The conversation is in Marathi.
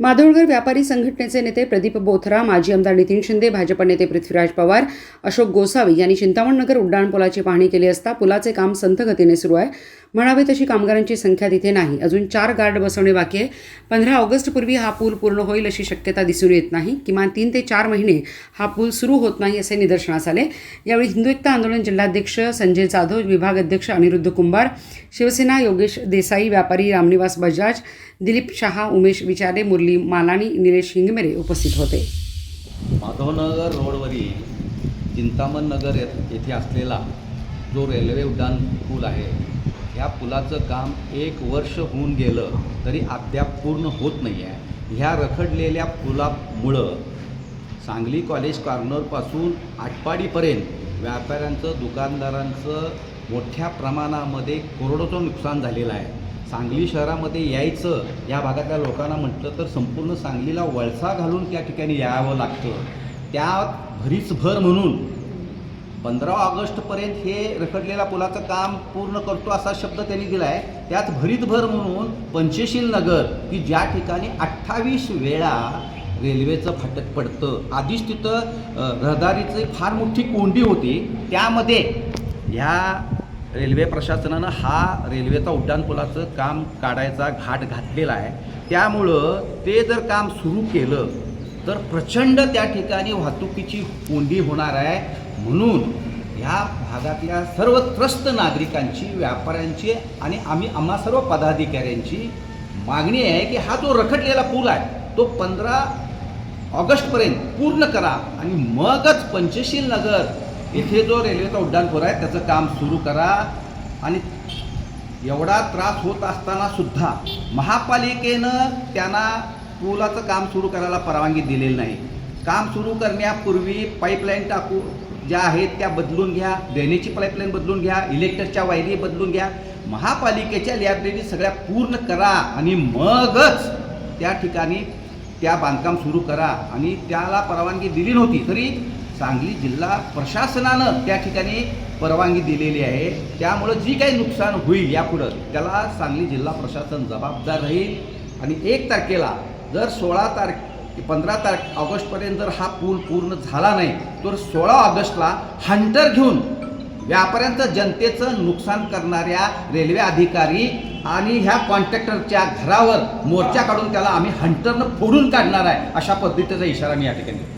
माधवळगर व्यापारी संघटनेचे नेते प्रदीप बोथरा माजी आमदार नितीन शिंदे भाजप नेते पृथ्वीराज पवार अशोक गोसावी यांनी चिंतामणनगर उड्डाणपुलाची पाहणी केली असता पुलाचे काम संथ गतीने सुरू आहे. म्हणावे तशी कामगारांची संख्या तिथे नाही. अजून चार गार्ड बसवणे बाकी आहे. पंधरा ऑगस्टपूर्वी हा पूल पूर्ण होईल अशी शक्यता दिसून येत नाही. किमान तीन ते चार महिने हा पूल सुरू होत नाही असे निदर्शनास आले. यावेळी हिंदू एकता आंदोलन जिल्हाध्यक्ष संजय जाधव विभाग अध्यक्ष अनिरुद्ध कुंभार शिवसेना योगेश देसाई व्यापारी रामनिवास बजाज दिलीप शहा उमेश विचारे मुरली मालानी निलेश हिंगमेरे उपस्थित होते. माधवनगर रोडवरील चिंतामण नगर येथे असलेला जो रेल्वे उड्डाण पूल आहे ह्या पुलाचं काम एक वर्ष होऊन गेलं तरी अद्याप पूर्ण होत नाही आहे ह्या रखडलेल्या पुलामुळं सांगली कॉलेज कॉर्नरपासून आटपाडीपर्यंत व्यापाऱ्यांचं दुकानदारांचं मोठ्या प्रमाणामध्ये करोडोचं नुकसान झालेलं आहे. सांगली शहरामध्ये यायचं या भागातल्या लोकांना म्हटलं तर संपूर्ण सांगलीला वळसा घालून त्या ठिकाणी यावं लागतं. त्यात भरीच भर म्हणून पंधरा ऑगस्टपर्यंत हे रखडलेल्या पुलाचं काम पूर्ण करतो असा शब्द त्यांनी दिला आहे त्यात भरीतभर म्हणून पंचशील नगर की ज्या ठिकाणी अठ्ठावीस वेळा रेल्वेचं फाटक पडतं. आधीच तिथं रहदारीची फार मोठी कोंडी होती. त्यामध्ये ह्या रेल्वे प्रशासनानं हा रेल्वेचा उड्डाणपुलाचं काम काढायचा घाट घातलेला आहे. त्यामुळं ते जर काम सुरू केलं तर प्रचंड त्या ठिकाणी वाहतुकीची कोंडी होणार आहे. म्हणून ह्या भागातल्या सर्व त्रस्त नागरिकांची व्यापाऱ्यांची आणि आम्ही आम्हा सर्व पदाधिकाऱ्यांची मागणी आहे की हा जो रखडलेला पूल आहे तो पंधरा ऑगस्टपर्यंत पूर्ण करा आणि मगच पंचशील नगर इथे जो रेल्वेचा उड्डाणपूर आहे त्याचं काम सुरू करा. आणि एवढा त्रास होत असताना सुद्धा महापालिकेनं त्यांना पुलाचं काम सुरू करायला परवानगी दिलेली नाही. काम सुरू करण्यापूर्वी पाईपलाईन टाकू ज्या आहेत त्या बदलून घ्या ड्रेनेजची पाईपलाईन बदलून घ्या इलेक्ट्रिकच्या वायरी बदलून घ्या महापालिकेच्या लायब्ररी सगळ्या पूर्ण करा आणि मगच त्या ठिकाणी त्या बांधकाम सुरू करा आणि त्याला परवानगी दिली नव्हती. तरी सांगली जिल्हा प्रशासनानं त्या ठिकाणी परवानगी दिलेली आहे. त्यामुळं जी काही नुकसान होईल यापुढं त्याला सांगली जिल्हा प्रशासन जबाबदार राहील. आणि एक तारखेला जर सोळा तारखे पंधरा तारखे ऑगस्टपर्यंत जर हा पूल पूर्ण झाला नाही तर सोळा ऑगस्टला हंटर घेऊन व्यापाऱ्यांचं जनतेचं नुकसान करणाऱ्या रेल्वे अधिकारी आणि ह्या कॉन्ट्रॅक्टरच्या घरावर मोर्चा काढून त्याला आम्ही हंटरनं फोडून काढणार आहे अशा पद्धतीचा इशारा मी या ठिकाणी